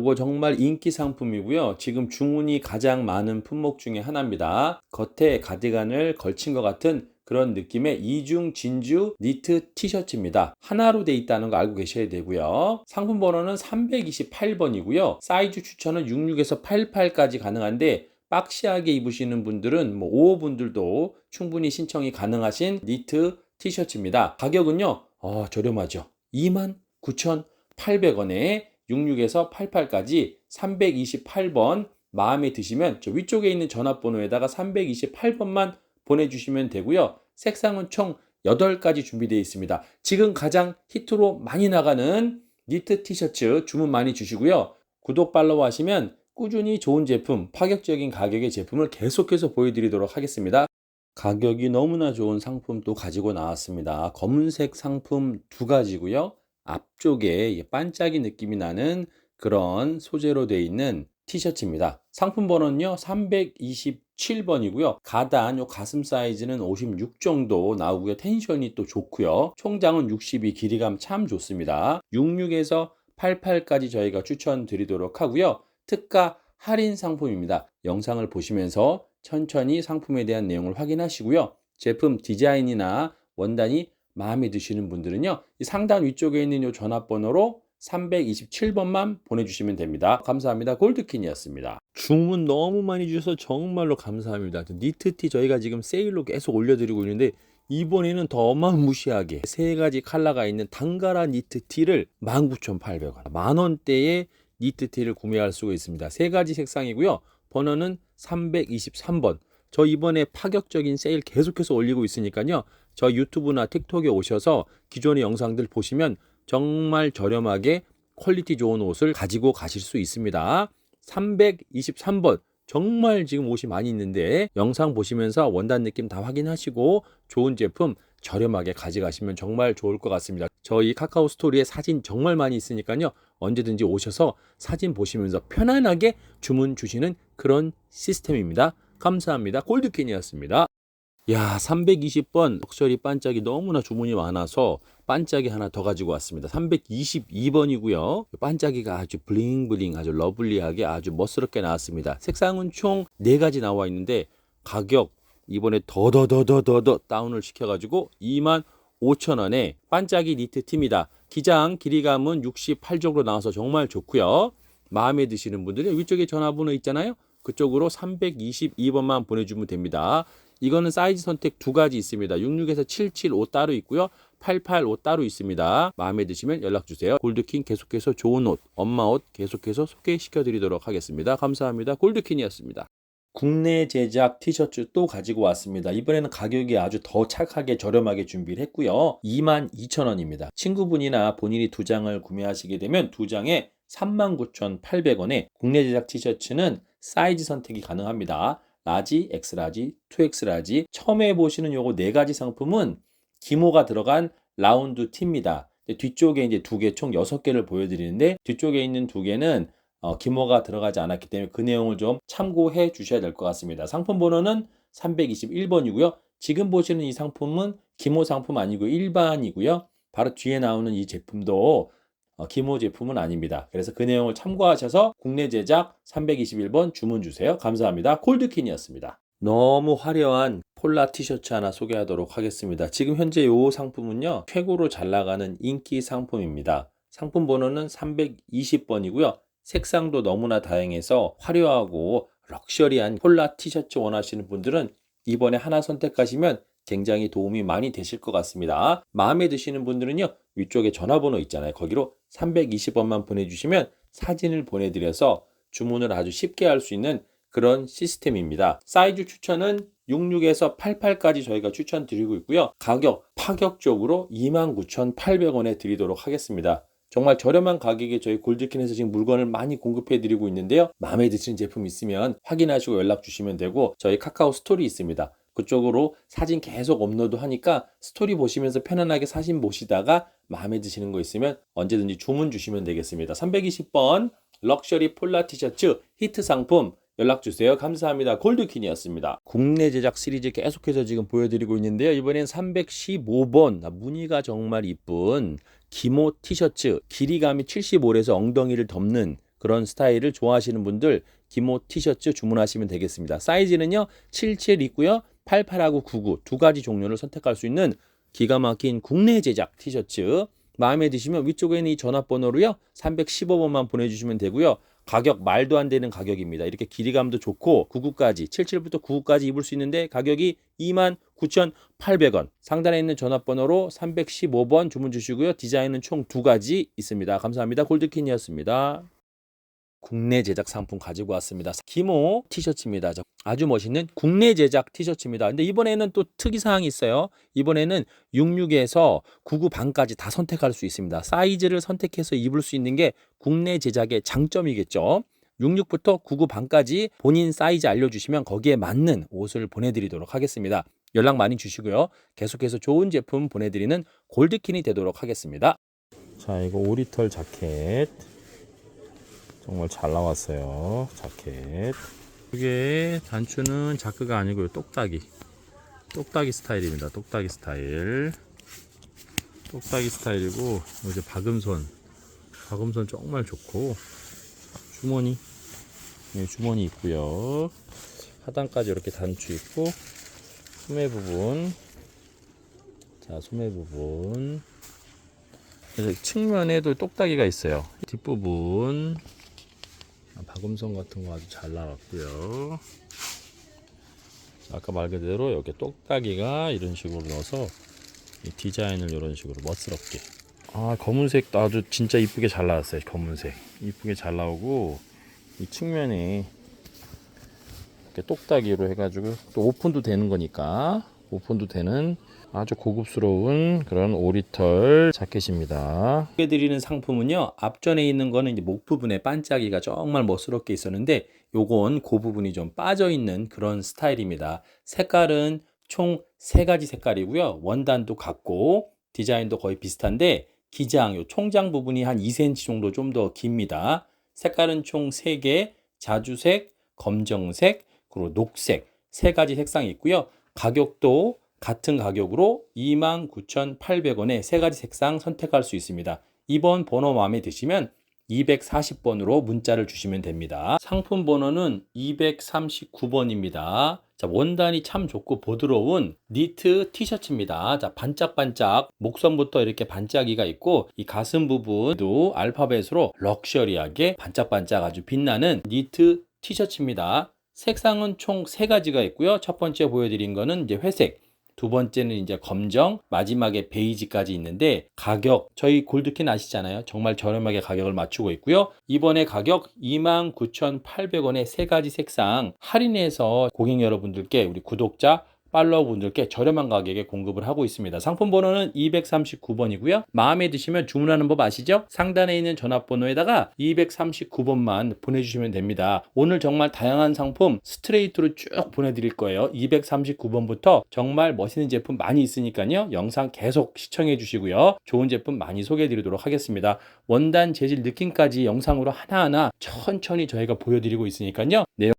이거 정말 인기 상품이고요. 지금 주문이 가장 많은 품목 중에 하나입니다. 겉에 가디건을 걸친 것 같은 그런 느낌의 이중 진주 니트 티셔츠입니다. 하나로 돼 있다는 거 알고 계셔야 되고요. 상품 번호는 328번이고요. 사이즈 추천은 66에서 88까지 가능한데 박시하게 입으시는 분들은 뭐 5호분들도 충분히 신청이 가능하신 니트 티셔츠입니다. 가격은요. 어, 저렴하죠. 29,800원에 66에서 88까지 328번 마음에 드시면 저 위쪽에 있는 전화번호에다가 328번만 보내주시면 되고요. 색상은 총 8가지 준비되어 있습니다. 지금 가장 히트로 많이 나가는 니트 티셔츠 주문 많이 주시고요. 구독 팔로우 하시면 꾸준히 좋은 제품, 파격적인 가격의 제품을 계속해서 보여드리도록 하겠습니다. 가격이 너무나 좋은 상품 또 가지고 나왔습니다. 검은색 상품 두 가지고요. 앞쪽에 반짝이 느낌이 나는 그런 소재로 되어 있는 티셔츠입니다. 상품 번호는요, 327번이고요. 가단, 요 가슴 사이즈는 56 정도 나오고요. 텐션이 또 좋고요. 총장은 62, 길이감 참 좋습니다. 66에서 88까지 저희가 추천드리도록 하고요. 특가 할인 상품입니다. 영상을 보시면서 천천히 상품에 대한 내용을 확인하시고요. 제품 디자인이나 원단이 마음에 드시는 분들은요. 이 상단 위쪽에 있는 이 전화번호로 327번만 보내주시면 됩니다. 감사합니다. 골드킨이었습니다. 주문 너무 많이 주셔서 정말로 감사합니다. 니트티 저희가 지금 세일로 계속 올려드리고 있는데 이번에는 더 어마무시하게 세 가지 컬러가 있는 단가라 니트티를 19,800원 만원대의 니트티를 구매할 수가 있습니다. 세 가지 색상이고요. 번호는 323번. 저 이번에 파격적인 세일 계속해서 올리고 있으니까요. 저 유튜브나 틱톡에 오셔서 기존의 영상들 보시면 정말 저렴하게 퀄리티 좋은 옷을 가지고 가실 수 있습니다. 323번. 정말 지금 옷이 많이 있는데 영상 보시면서 원단 느낌 다 확인하시고 좋은 제품 저렴하게 가져가시면 정말 좋을 것 같습니다. 저희 카카오 스토리에 사진 정말 많이 있으니까요. 언제든지 오셔서 사진 보시면서 편안하게 주문 주시는 그런 시스템입니다. 감사합니다. 골드킨이었습니다. 야, 320번 럭셔리 반짝이 너무나 주문이 많아서 반짝이 하나 더 가지고 왔습니다. 322번이고요. 반짝이가 아주 블링블링 아주 러블리하게 아주 멋스럽게 나왔습니다. 색상은 총 4가지 나와 있는데 가격 이번에 더더더더더더 다운을 시켜가지고 2만 5천원에 반짝이 니트 팀이다. 기장 길이감은 68 정도 나와서 정말 좋고요. 마음에 드시는 분들은 위쪽에 전화번호 있잖아요. 그쪽으로 322번만 보내주면 됩니다. 이거는 사이즈 선택 두 가지 있습니다. 66에서 775 따로 있고요. 885 따로 있습니다. 마음에 드시면 연락 주세요. 골드킨 계속해서 좋은 옷, 엄마 옷 계속해서 소개시켜 드리도록 하겠습니다. 감사합니다. 골드킨이었습니다. 국내 제작 티셔츠 또 가지고 왔습니다. 이번에는 가격이 아주 더 착하게 저렴하게 준비를 했고요. 22,000원입니다. 친구분이나 본인이 두 장을 구매하시게 되면 두 장에 39,800원에 국내 제작 티셔츠는 사이즈 선택이 가능합니다. 라지, 엑스라지, 2엑스라지. 처음에 보시는 요거 네 가지 상품은 기모가 들어간 라운드 티입니다. 뒤쪽에 이제 두 개, 총 여섯 개를 보여드리는데 뒤쪽에 있는 두 개는 어, 기모가 들어가지 않았기 때문에 그 내용을 좀 참고해 주셔야 될 것 같습니다. 상품 번호는 321번이고요. 지금 보시는 이 상품은 기모 상품 아니고 일반이고요. 바로 뒤에 나오는 이 제품도 어, 기모 제품은 아닙니다. 그래서 그 내용을 참고하셔서 국내 제작 321번 주문 주세요. 감사합니다. 콜드킨이었습니다. 너무 화려한 폴라 티셔츠 하나 소개하도록 하겠습니다. 지금 현재 이 상품은요, 최고로 잘 나가는 인기 상품입니다. 상품 번호는 320번이고요. 색상도 너무나 다양해서 화려하고 럭셔리한 폴라 티셔츠 원하시는 분들은 이번에 하나 선택하시면 굉장히 도움이 많이 되실 것 같습니다. 마음에 드시는 분들은요, 위쪽에 전화번호 있잖아요. 거기로 320번만 보내주시면 사진을 보내드려서 주문을 아주 쉽게 할 수 있는 그런 시스템입니다. 사이즈 추천은 66에서 88까지 저희가 추천드리고 있고요. 가격 파격적으로 29,800원에 드리도록 하겠습니다. 정말 저렴한 가격에 저희 골드킨에서 지금 물건을 많이 공급해 드리고 있는데요. 마음에 드시는 제품 있으면 확인하시고 연락 주시면 되고 저희 카카오 스토리 있습니다. 그쪽으로 사진 계속 업로드 하니까 스토리 보시면서 편안하게 사진 보시다가 마음에 드시는 거 있으면 언제든지 주문 주시면 되겠습니다. 320번 럭셔리 폴라 티셔츠 히트 상품 연락 주세요. 감사합니다. 골드킨이었습니다. 국내 제작 시리즈 계속해서 지금 보여드리고 있는데요. 이번엔 315번 무늬가 정말 이쁜 기모 티셔츠 길이감이 75에서 엉덩이를 덮는 그런 스타일을 좋아하시는 분들 기모 티셔츠 주문하시면 되겠습니다. 사이즈는요 77 있고요 88하고 99 두 가지 종류를 선택할 수 있는 기가 막힌 국내 제작 티셔츠. 마음에 드시면 위쪽에 있는 이 전화번호로요 315번만 보내주시면 되고요. 가격 말도 안 되는 가격입니다. 이렇게 길이감도 좋고 99까지 77부터 99까지 입을 수 있는데 가격이 29,800원. 상단에 있는 전화번호로 315번 주문 주시고요. 디자인은 총 두 가지 있습니다. 감사합니다. 골드킨이었습니다 국내 제작 상품 가지고 왔습니다. 기모 티셔츠입니다. 저 아주 멋있는 국내 제작 티셔츠입니다. 근데 이번에는 또 특이 사항이 있어요. 이번에는 66에서 99 반까지 다 선택할 수 있습니다. 사이즈를 선택해서 입을 수 있는 게 국내 제작의 장점이겠죠. 66부터 99 반까지 본인 사이즈 알려주시면 거기에 맞는 옷을 보내드리도록 하겠습니다. 연락 많이 주시고요. 계속해서 좋은 제품 보내드리는 골드킨이 되도록 하겠습니다. 자, 이거 오리털 자켓. 정말 잘 나왔어요. 자켓. 이게 단추는 자크가 아니고요. 똑딱이. 똑딱이 스타일입니다. 똑딱이 스타일. 똑딱이 스타일이고 이제 박음선. 박음선 정말 좋고 주머니. 네, 주머니 있고요. 하단까지 이렇게 단추 있고 소매 부분. 자, 소매 부분. 그래서 측면에도 똑딱이가 있어요. 뒷부분 아, 박음선 같은 거 아주 잘 나왔고요. 아까 말 그대로 여기 똑딱이가 이런 식으로 넣어서 이 디자인을 이런 식으로 멋스럽게. 아 검은색 아주 진짜 이쁘게 잘 나왔어요. 검은색 이쁘게 잘 나오고 이 측면에 이렇게 똑딱이로 해가지고 또 오픈도 되는 거니까 오픈도 되는 아주 고급스러운 그런 오리털 자켓입니다. 소개드리는 상품은요 앞전에 있는 거는 이제 목 부분에 반짝이가 정말 멋스럽게 있었는데 요건 그 부분이 좀 빠져 있는 그런 스타일입니다. 색깔은 총 세 가지 색깔이고요 원단도 같고 디자인도 거의 비슷한데 기장 요 총장 부분이 한 2cm 정도 좀 더 깁니다. 색깔은 총 3개 자주색, 검정색, 그리고 녹색 세 가지 색상이 있고요. 가격도 같은 가격으로 29,800원에 세 가지 색상 선택할 수 있습니다. 이번 번호 마음에 드시면 240번으로 문자를 주시면 됩니다. 상품 번호는 239번입니다. 자, 원단이 참 좋고 부드러운 니트 티셔츠입니다. 자, 반짝반짝 목선부터 이렇게 반짝이가 있고 이 가슴 부분도 알파벳으로 럭셔리하게 반짝반짝 아주 빛나는 니트 티셔츠입니다. 색상은 총세 가지가 있고요. 첫 번째 보여드린 거는 이제 회색, 두 번째는 이제 검정, 마지막에 베이지까지 있는데 가격 저희 골드킨 아시잖아요. 정말 저렴하게 가격을 맞추고 있고요. 이번에 가격 29,800원에 세 가지 색상 할인해서 고객 여러분들께 우리 구독자 팔로워 분들께 저렴한 가격에 공급을 하고 있습니다. 상품 번호는 239번이고요. 마음에 드시면 주문하는 법 아시죠? 상단에 있는 전화번호에다가 239번만 보내주시면 됩니다. 오늘 정말 다양한 상품 스트레이트로 쭉 보내드릴 거예요. 239번부터 정말 멋있는 제품 많이 있으니까요. 영상 계속 시청해 주시고요. 좋은 제품 많이 소개해 드리도록 하겠습니다. 원단 재질 느낌까지 영상으로 하나하나 천천히 저희가 보여드리고 있으니까요. 내용